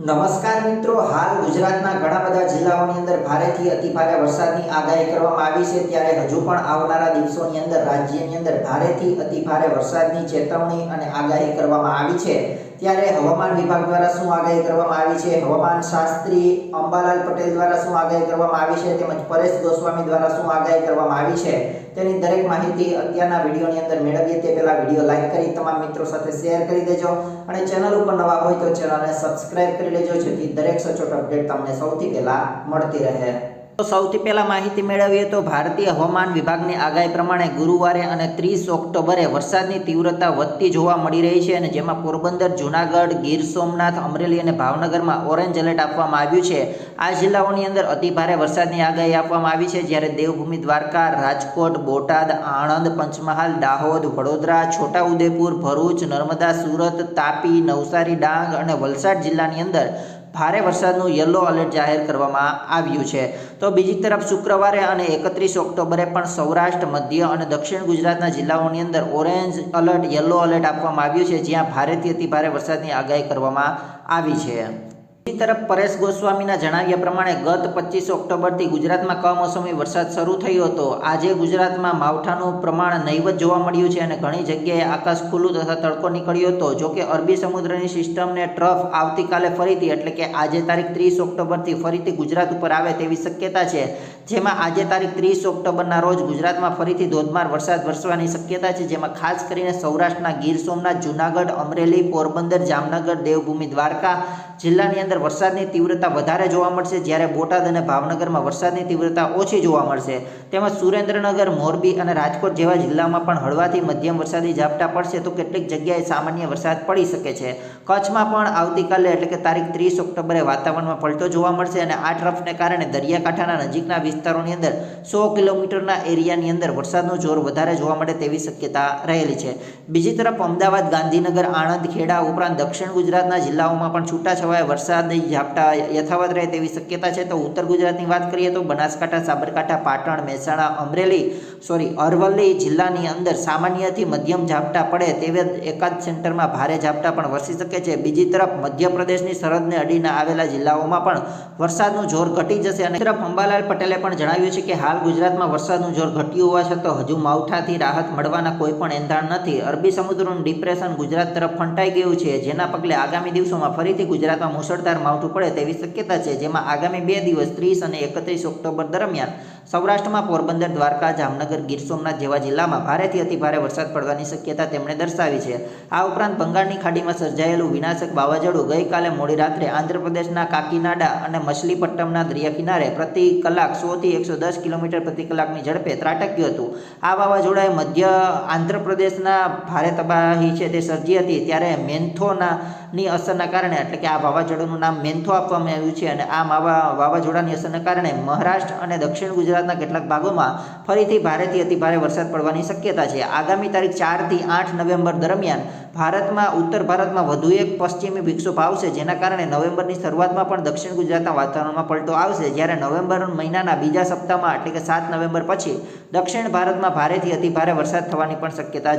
નમસ્કાર મિત્રો, હાલ ગુજરાતના ઘણા બધા જિલ્લાઓની અંદર ભારેથી અતિભારે વરસાદની આગાહી કરવામાં આવી છે. ત્યારે હજુ પણ આવનારા દિવસોની અંદર રાજ્યની અંદર ભારેથી અતિભારે વરસાદની ચેતવણી અને આગાહી કરવામાં આવી છે. ત્યારે હવામાન વિભાગ દ્વારા શું આગાહી કરવામાં આવી છે? હવામાન શાસ્ત્રી અંબાલાલ પટેલ દ્વારા શું આગાહી કરવામાં આવી છે? તેમજ પરેશ ગોસ્વામી દ્વારા શું આગાહી કરવામાં આવી છે? તેની દરેક માહિતી અત્યારના વિડીયોની અંદર મેળવીએ તે પહેલાં વીડિયો લાઈક કરી તમામ મિત્રો સાથે શેર કરી દેજો અને ચેનલ ઉપર નવા હોય તો ચેનલને સબસ્ક્રાઇબ કરી લેજો જેથી દરેક સચોટ અપડેટ તમને સૌથી પહેલાં મળતી રહે. તો સૌથી પહેલા માહિતી મેળવીએ તો ભારતીય હવામાન વિભાગની આગાહી પ્રમાણે ગુરુવારે અને ત્રીસ ઓક્ટોબરે વરસાદની તીવ્રતા વધતી જોવા મળી રહી છે અને જેમાં પોરબંદર, જુનાગઢ, ગીર સોમનાથ, અમરેલી અને ભાવનગરમાં ઓરેન્જ એલર્ટ આપવામાં આવ્યું છે. આ જિલ્લાઓની અંદર અતિભારે વરસાદની આગાહી આપવામાં આવી છે. જ્યારે દેવભૂમિ, દ્વારકા, રાજકોટ, બોટાદ, આણંદ, પંચમહાલ, દાહોદ, વડોદરા, છોટાઉદેપુર, ભરૂચ, નર્મદા, સુરત, તાપી, નવસારી, ડાંગ અને વલસાડ જિલ્લાની અંદર ભારે વરસાદનું યલો એલર્ટ જાહેર કરવામાં આવ્યું છે. તો બીજી તરફ શુક્રવારે અને એકત્રીસ ઓક્ટોબરે પણ સૌરાષ્ટ્ર, મધ્ય અને દક્ષિણ ગુજરાતના જિલ્લાઓની અંદર ઓરેન્જ એલર્ટ યલો એલર્ટ આપવામાં આવ્યું છે, જ્યાં ભારેથી અતિ ભારે વરસાદની આગાહી કરવામાં આવી છે. બીજી તરફ પરેશ ગોસ્વામીના જણાવ્યા પ્રમાણે ગત પચીસ ઓક્ટોબરથી ગુજરાતમાં કમોસમી વરસાદ શરૂ થયો હતો. આજે ગુજરાતમાં માવઠાનું પ્રમાણ નહીવત જોવા મળ્યું છે અને ઘણી જગ્યાએ આકાશ ખુલ્લું તથા તડકો નીકળ્યો હતો. જોકે અરબી સમુદ્રની સિસ્ટમને ટ્રફ આવતીકાલે ફરીથી, એટલે કે આજે તારીખ ત્રીસ ઓક્ટોબરથી ફરીથી ગુજરાત ઉપર આવે તેવી શક્યતા છે. જેમાં આજે તારીખ ત્રીસ ઓક્ટોબરના રોજ ગુજરાતમાં ફરીથી ધોધમાર વરસાદ વરસવાની શક્યતા છે, જેમાં ખાસ કરીને સૌરાષ્ટ્રના ગીર સોમનાથ, જુનાગઢ, અમરેલી, પોરબંદર, જામનગર, દેવભૂમિ, દ્વારકા જિલ્લાની અંદર વરસાદની તીવ્રતા વધારે જોવા મળશે. જ્યારે બોટાદ અને ભાવનગરમાં વરસાદની તીવ્રતા ઓછી જોવા મળશે. તેમજ સુરેન્દ્રનગર, મોરબી અને રાજકોટ જેવા જિલ્લામાં પણ હળવાથી મધ્યમ વરસાદી ઝાપટા પડશે. તો કેટલીક જગ્યાએ સામાન્ય વરસાદ પડી શકે છે. કચ્છમાં પણ આવતીકાલે એટલે કે તારીખ ત્રીસ ઓક્ટોબરે વાતાવરણમાં પલટો જોવા મળશે અને આ ટ્રફને કારણે દરિયાકાંઠાના નજીકના વિસ્તારોની અંદર સો કિલોમીટરના એરિયાની અંદર વરસાદનું જોર વધારે જોવા મળે તેવી શક્યતા રહેલી છે. બીજી તરફ અમદાવાદ, ગાંધીનગર, આણંદ, ખેડા ઉપરાંત દક્ષિણ ગુજરાતના જિલ્લાઓમાં પણ છૂટાછવાયા વરસાદની ઝાપટા યથાવત રહે તેવી શક્યતા છે. તો ઉત્તર ગુજરાતની વાત કરીએ તો બનાસકાંઠા, સાબરકાંઠા, પાટણ, મહેસાણા, અમરેલી, સોરી, અરવલ્લી જિલ્લાની અંદર સામાન્યથી મધ્યમ ઝાપટા પડે તેવા એકાદ સેન્ટરમાં ભારે ઝાપટા પણ વરસી શકે છે. બીજી તરફ મધ્યપ્રદેશની સરહદને અડીને આવેલા જિલ્લાઓમાં પણ વરસાદનું જોર ઘટી જશે અને તરફ અંબાલાલ પટેલે પણ જણાવ્યું છે કે હાલ ગુજરાતમાં વરસાદનું જોર ઘટ્યું હોવા છતાં હજુ માવઠાથી રાહત મળવાના કોઈ પણ એંધાણ નથી. અરબી સમુદ્રનું ડિપ્રેશન ગુજરાત તરફ ફંટાઈ ગયું છે. જેના પગલે આગામી દિવસોમાં ફરીથી ગુજરાતમાં મુશળધાર માવઠું પડે તેવી શક્યતા છે. જેમાં આગામી બે દિવસ ત્રીસ અને એકત્રીસ ઓક્ટોબર દરમિયાન સૌરાષ્ટ્રમાં પોરબંદર, દ્વારકા, જામનગર, ગીર સોમનાથ જેવા જિલ્લામાં ભારેથી અતિભારે વરસાદ પડવાની શક્યતા તેમણે દર્શાવી છે. આ ઉપરાંત બંગાળની ખાડીમાં સર્જાયેલું વિનાશક વાવાઝોડું ગઈકાલે મોડી રાત્રે આંધ્રપ્રદેશના કાકીનાડા અને મછલીપટ્ટમના દરિયા કિનારે પ્રતિ કલાક સોથી એકસો દસ કિલોમીટર પ્રતિ કલાકની ઝડપે ત્રાટક્યું હતું. આ વાવાઝોડાએ મધ્ય આંધ્રપ્રદેશના ભારે તબાહી છે તે સર્જી હતી, ત્યારે મેન્થોના ની અસરના કારણે, એટલે કે આ વાવાઝોડાનું નામ મેન્થો આપવામાં આવ્યું છે અને આ માવા, વાવાઝોડાની અસરના કારણે મહારાષ્ટ્ર અને દક્ષિણ ગુજરાતના કેટલાક ભાગોમાં ફરીથી ભારેથી અતિભારે વરસાદ પડવાની શક્યતા છે. આગામી તારીખ ચારથી આઠ નવેમ્બર દરમિયાન ભારતમાં, ઉત્તર ભારતમાં વધુ એક પશ્ચિમી વિક્ષોભ આવશે, જેના કારણે નવેમ્બરની શરૂઆતમાં પણ દક્ષિણ ગુજરાતના વાતાવરણમાં પલટો આવશે. જ્યારે નવેમ્બર મહિનાના બીજા સપ્તાહમાં, એટલે કે સાત નવેમ્બર પછી, દક્ષિણ ભારતમાં ભારેથી અતિભારે વરસાદ થવાની પણ શક્યતા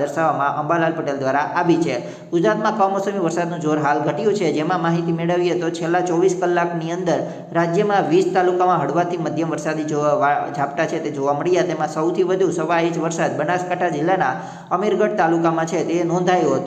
દર્શાવવામાં અંબાલાલ પટેલ દ્વારા આવી છે. ગુજરાતમાં કમોસમી વરસાદનું જોર હાલ ઘટ્યું છે. જેમાં માહિતી મેળવીએ તો છેલ્લા ચોવીસ કલાકની અંદર રાજ્યમાં વીસ તાલુકામાં હળવાથી મધ્યમ વરસાદી જોવા ઝાપટા છે તે જોવા મળ્યા. તેમાં સૌથી વધુ સવા ઇંચ વરસાદ બનાસકાંઠા જિલ્લાના અમીરગઢ તાલુકામાં છે તે નોંધાયો હતો.